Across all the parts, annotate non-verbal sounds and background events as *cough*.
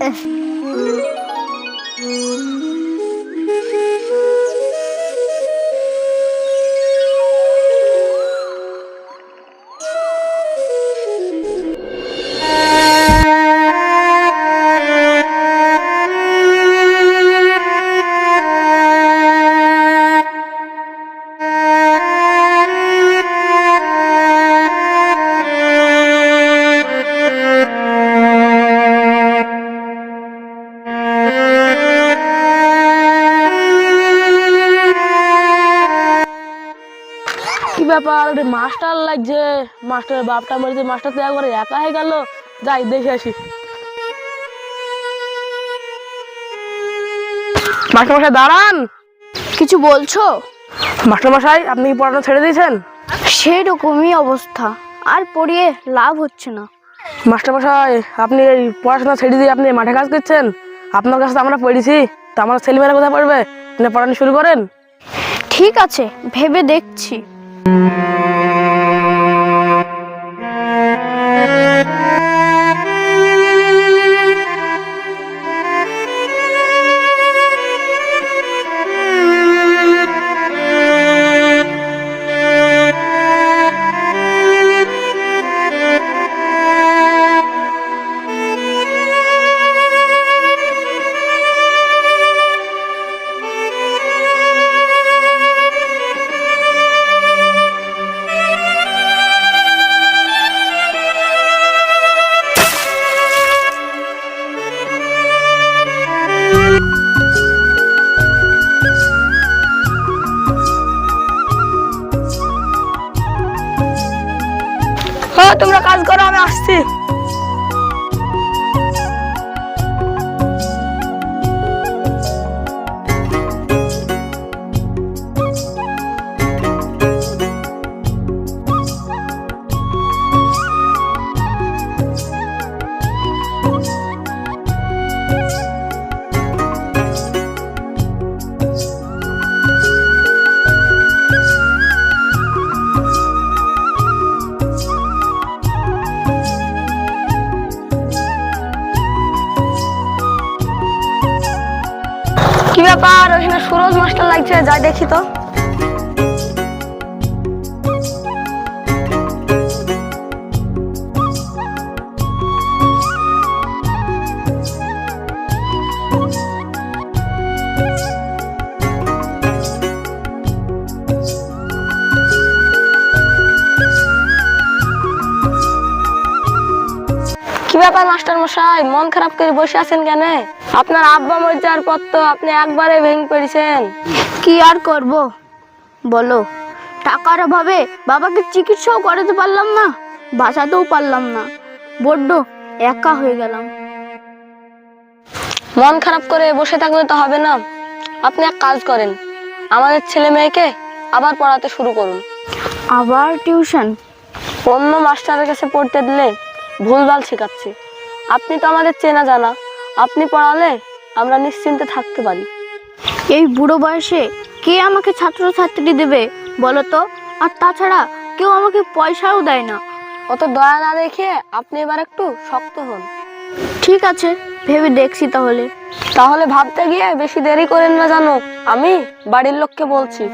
Yeah. *laughs* ব্যাপার master লাগছে। মাস্টারের বাপটা মরেছে মাস্টার তো একবারে একা হয়ে গেল। যাই দেখে আসি। মাস্টার মশাই দাঁড়ান। কিছু বলছো? মাস্টার মশাই আপনি কি পড়ানো ছেড়ে দিয়েছেন? সেরকমই অবস্থা। আর পড়িয়ে লাভ হচ্ছে না। মাস্টার মশাই আপনি এই পড়াশোনা ছেড়ে দিয়ে আপনি মাঠে কাজ করছেন? আপনার কাছে আমরা পড়েছি। তা আমার ছেলেমেয়েরা কোথায় পড়বে? আপনি পড়ানো শুরু করেন। ঠিক আছে ভেবে দেখছি। তোমরা কাজ করো আমি আসছি। ব্যাপার ওখানে সুরজ মাস্টার লাগছে যাই দেখি তো। মশাই মন খারাপ করে বসে আছেন কেন? আপনার আব্বা যাওয়ার পর তো আপনি একবারে ভেঙে পড়েছেন। কি আর করব? বলো টাকার অভাবে বাবাকে চিকিৎসাও করাতে পারলাম না বাঁচাতেও পারলাম না। বড্ড একা হয়ে গেলাম। মন খারাপ করে বসে থাকলে তো হবে না। আপনি এক কাজ করেন আমাদের ছেলে মেয়েকে আবার পড়াতে শুরু করুন। আবার টিউশন? অন্য মাস্টারের কাছে পড়তে দিলে ভুলভাল শেখাচ্ছে। আপনি তো আমাদের চেনা জানা। আপনি পড়ালে আমরা নিশ্চিন্তে থাকতে পারি। এই বুড়ো বয়সে কে আমাকে ছাত্রছাত্রী দেবে বলো তো? আর তাছাড়া কেউ আমাকে পয়সাও দেয় না। অত দয়া না দেখে আপনি এবার একটু শক্ত হন। ঠিক আছে ভেবে দেখছি তাহলে। তাহলে ভাবতে গিয়ে বেশি দেরি করেন না জানো আমি বাড়ির লোককে বলছি।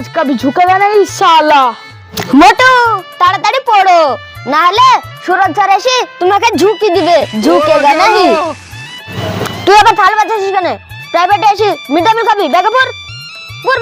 আজ কবি ঝুঁকে না এই শালা মোটু তাড়াতাড়ি পড়ো। না হলে সুরজ স্যার এসে তোমাকে ঝুঁকি দিবে। ঝুঁকে গা। নাহি তুই আবার থাল বাজাছিস কেন? প্রাইভেটে এসে মিড ডে মিল খাবি? ব্যাগে পর পর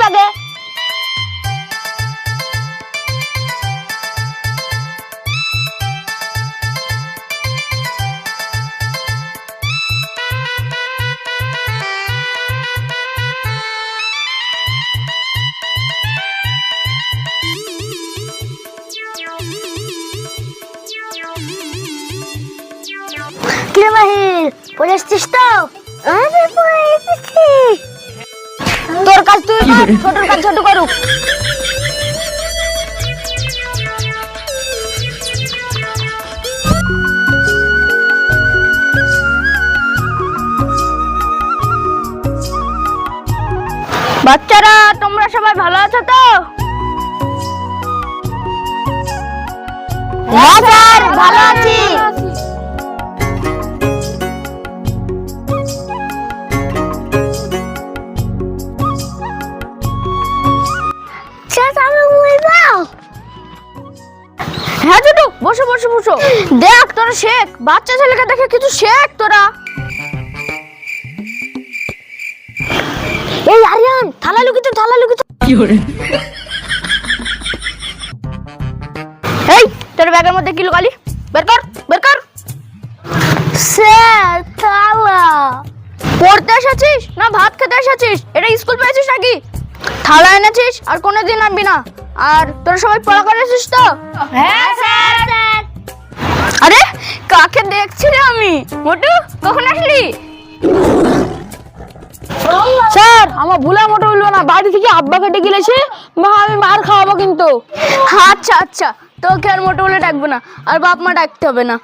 পড়ে কাজ তুই কর, ছোটর করুক। বাচ্চারা, তোমরা সবাই ভালো আছো তো? হ্যাঁ ভালো আছি। তোরা শেখ? বাচ্চা ছেলেকে দেখে কিছু শেখ তোরা? এই আরিয়ান থালা লুকিত থালা লুকিত এই তোর ব্যাগের মধ্যে কি লুকালি? বের কর বের কর। স্যার থালা। পড়তে এসেছিস? না ভাত খেতে এসেছিস? এটা স্কুল পেয়েছিস নাকি? থালা এনেছিস? আর কোনোদিন আনবি না। আর তোরা সবাই পড়া করেছিস তো? হ্যাঁ স্যার স্যার আরে কাকে দেখছি রে আমি? মোটু কখন আসলি? স্যার আমার ভুলা মোটো হইল না। বাড়ি থেকে আব্বা কেটে গেলেছে মা আমি মার খাওয়াবো কিন্তু। আচ্ছা আচ্ছা তোকে আর মোটো বলে ডাকবো না। আর বাপ মা ডাকতে হবে না।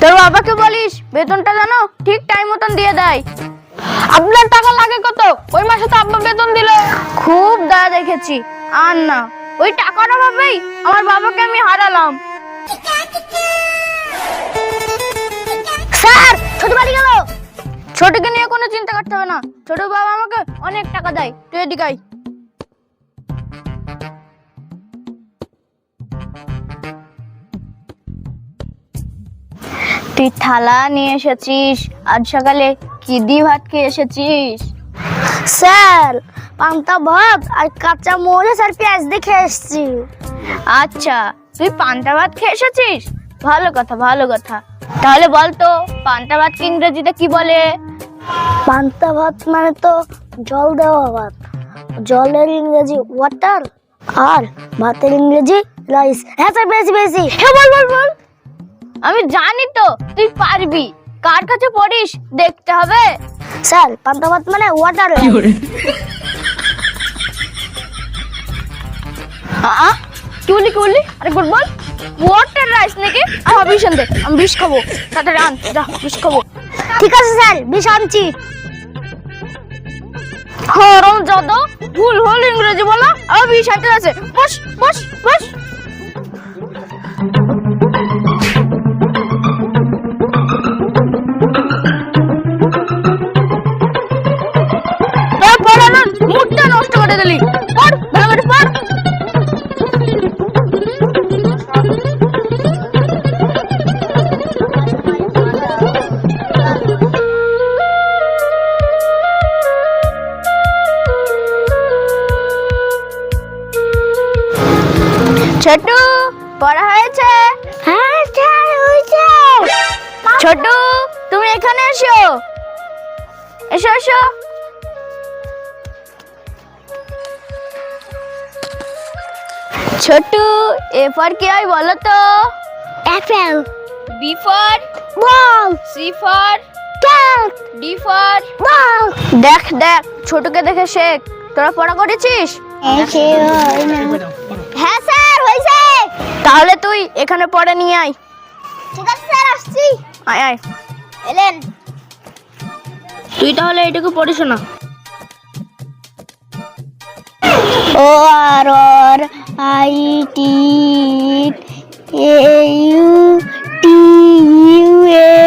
তোর বাবাকে বলিস বেতনটা জানো? ঠিক টাইম মতন দিয়ে দেয়। আপনার টাকা লাগে কত? ওই মাসে তো আব্বা বেতন দিল। খুব দয়া দেখেছি। আর না ওই টাকার অভাবেই আমার বাবাকে আমি হারালাম। স্যার, ছোট বাড়ি গেল। ছোটকে নিয়ে কোনো চিন্তা করতে হবে না। ছোট বাবা আমাকে অনেক টাকা দেয়। তুই এদিকে আয়। তুই থালা নিয়ে এসেছিস। আজ সকালে কি দিয়ে ভাত খেয়ে এসেছিস? স্যার, পান্তা ভাত আর কাঁচা মরিচ আর পেঁয়াজ দেখে এসছি। আচ্ছা তুই পান্তা ভাত খেয়ে এসেছিস? ভালো কথা ভালো কথা। তাহলে বল তো পান্তা ভাতকে ইংরেজিতে কি বলে? পান্তা ভাত মানে তো জল দেওয়া ভাত। জলের ইংরেজি ওয়াটার আর ভাতের ইংরেজি রাইস হ্যাঁ স্যার বেশি বেশি হ্যাঁ বল বল বল। আমি জানি তো তুই পারবি। কার কাছে পড়িস? দেখতে হবে। স্যার পান্তা ভাত মানে ওয়াটার আ কি বললি কি বললি? আরে গুড বল ওয়াটার রাইস নাকি? আর ভাবিস দে আমি বিষ খাব। তাড়াতাড়ি আন যা বিষ খাব। ঠিক আছে স্যার বিষ আনছি। হরম যদ ভুল হল ইংরেজি বলা আর বিষ আনতে আছে। বস বস বস। মুডটা নষ্ট করে দিলি। এসো এসো। ছোটু এরপর কি হয় বলো তো? Apple B for ball C for cat D for ball দেখ দেখ ছোটুকে দেখে শেখ। তোরা পড়া করেছিস? হ্যাঁ স্যার হয়েছে। তাহলে তুই এখানে পড়ে নিয়ে আয়। ঠিক আছে স্যার আসছি। আয় আয়। এলেন। তুই তাহলে এটুকু পড়িস না। ও আর R I T U T U A.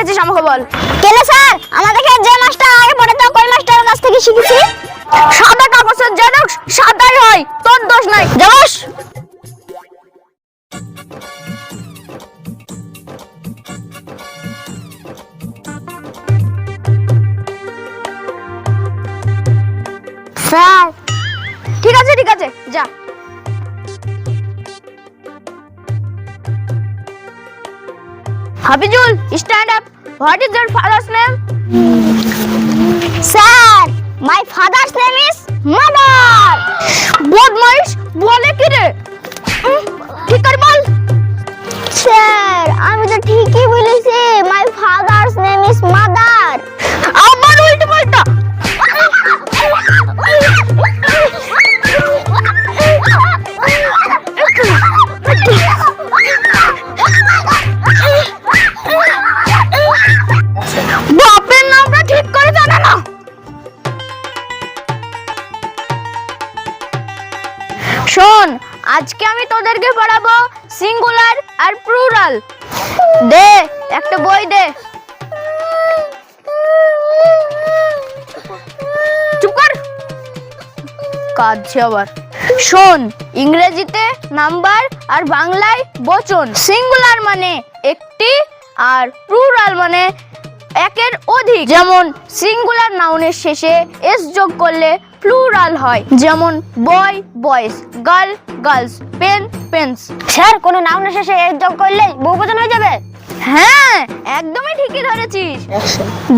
শিখেছিস আমাকে বল। কেলে স্যার? আমাদেরকে যে মাস্টার আগে পড়াতো ওই মাস্টারের কাছ থেকে শিখেছি? সাদা কাগজের জেরক্স সাদাই হয়, তোর দোষ নাই। জমস স্যার। ঠিক আছে ঠিক আছে, যা। Hafizul stand up what is your father's name sir my father's name is mother বদমাইশ বলে কি রে? প্লুরাল দে, একটা বই দে। চুপ কর। কাঁদছে আবার। শোন, ইংরেজিতে নাম্বার আর বাংলায় বচন। সিঙ্গুলার মানে একটি আর প্লুরাল মানে একের অধিক। যেমন, সিঙ্গুলার নাউনের শেষে এস যোগ করলে প্লুরাল হয়। যেমন boy boys girl girls pen pens sir কোন না শেষে এর যোগ করলে বহুবচন হয়ে যাবে। হ্যাঁ একদমই ঠিকই ধরেছিস।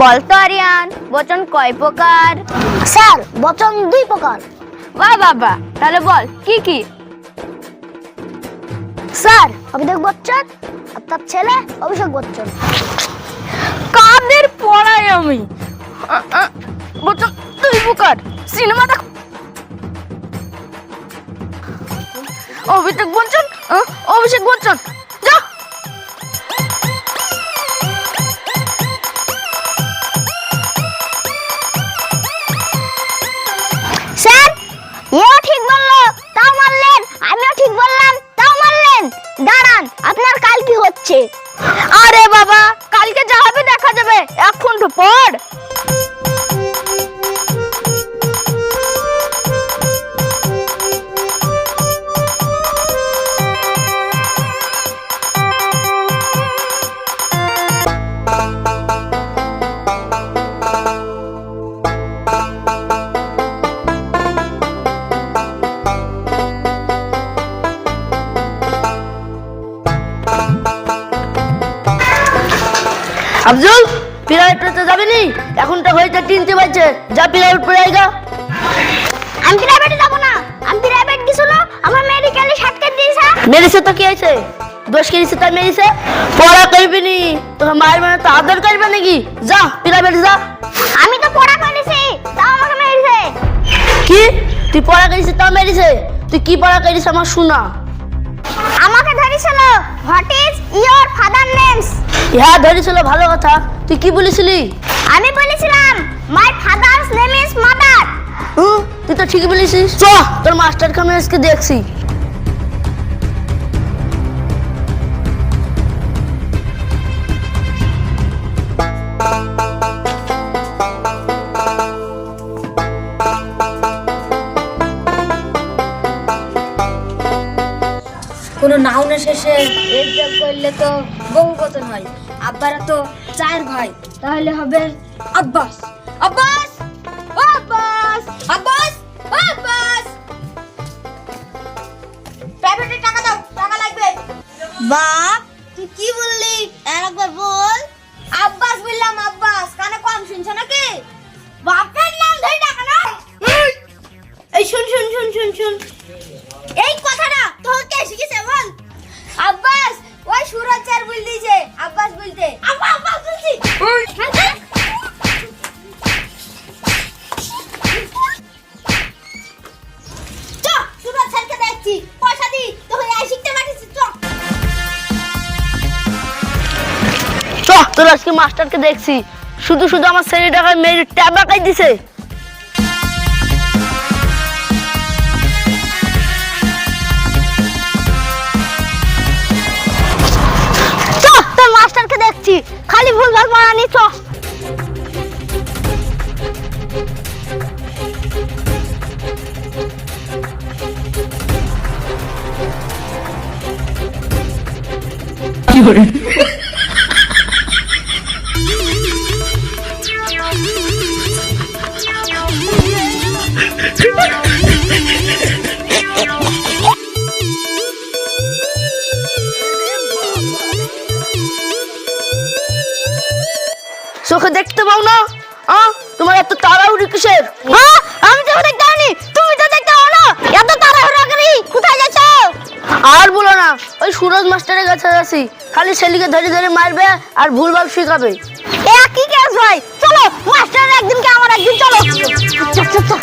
বলতো আরিয়ান বচন কয় প্রকার? স্যার বচন দুই প্রকার। বাহ বাবা তাহলে বল কি কি? স্যার অভিষেক বচ্চন আর তার ছেলে অভিষেক বচ্চন। কাদের পড়াই আমি? বচন দুই প্রকার। সিনেমা দেখ অভিষেক বচ্চন? অভিষেক বচ্চন? আফজল প্রাইভেট পড়তে যাবি নি এখন তো হয়েছে তিনটে বাজছে। যা প্রাইভেট পড়ে আইগা আমি প্রাইভেটে যাব না। আমি প্রাইভেট গেছিল আমার মেডিকেলে সাতকে দিয়েছে। মেরেছে তো কি হয়েছে? দোষ কেছে তাই মেরেছে। পড়া করবি নি? তোর মায়ের মানে তো আদর করবে নাকি? যা প্রাইভেট যা। আমি তো পড়া করেছি তাও আমাকে মেরেছে। কি? তুই পড়া করিস তা মেরেছে? তুই কি পড়া করিস আমার শোনা। আমাকে ধরেছিল what is your father names ইহা ধরেছিল ভালো কথা। তুই কি বলেছিলি? আমি বলেছিলাম my father's name is mother তুই তো ঠিকই বলেছিস। চ। তোর মাস্টার কামে আজকে দেখছি। কোনো নাউনের শেষে এর করলে তো বহু বহুবচন হয়। আব্বারা তো চার ভাই, তাহলে হবে আব্বাস। আব্বাস! আব্বাস! আব্বাস! আব্বাস! প্রাইভেটে টাকা দাও, টাকা লাগবে। বাপ, তুই কি বললি? আরেকবার বল। আব্বাস বললাম, আব্বাস, কানে কম শুনছো নাকি? বাপের নাম ধরে টাকা না। এই, শুন শুন শুন শুন শুন। এই কথাটা তোর কে শিখেছে বল। আব্বাস ওই সুরজ স্যার বল দিয়েছে আব্বাস বলতে। আব্বা আব্বাস বলছি। পয়সা দি তোকে শিখতে পাঠিয়েছি তোর আজকে মাস্টারকে দেখছি। শুধু শুধু আমার ছেলেটাকে মেরে ট্যাবাকাই দিছে। চোখে দেখতে পাও না? তোমার এত তাড়াহুড়ি কিসের? হ্যাঁ আমি তো দেখতে পাইনি তুমি তো দেখতে পাও না। এত তাড়াহুড়া করি কোথায় যাচ্ছ? আর বলো না ওই সুরজ মাস্টারের কাছে আছি খালি ছেলেকে ধরে ধরে মারবে আর ভুলভাল শিখাবে। এ কি কেস ভাই? চলো মাস্টার একদিন কে আমার একদিন চলো। চল, চল, চল।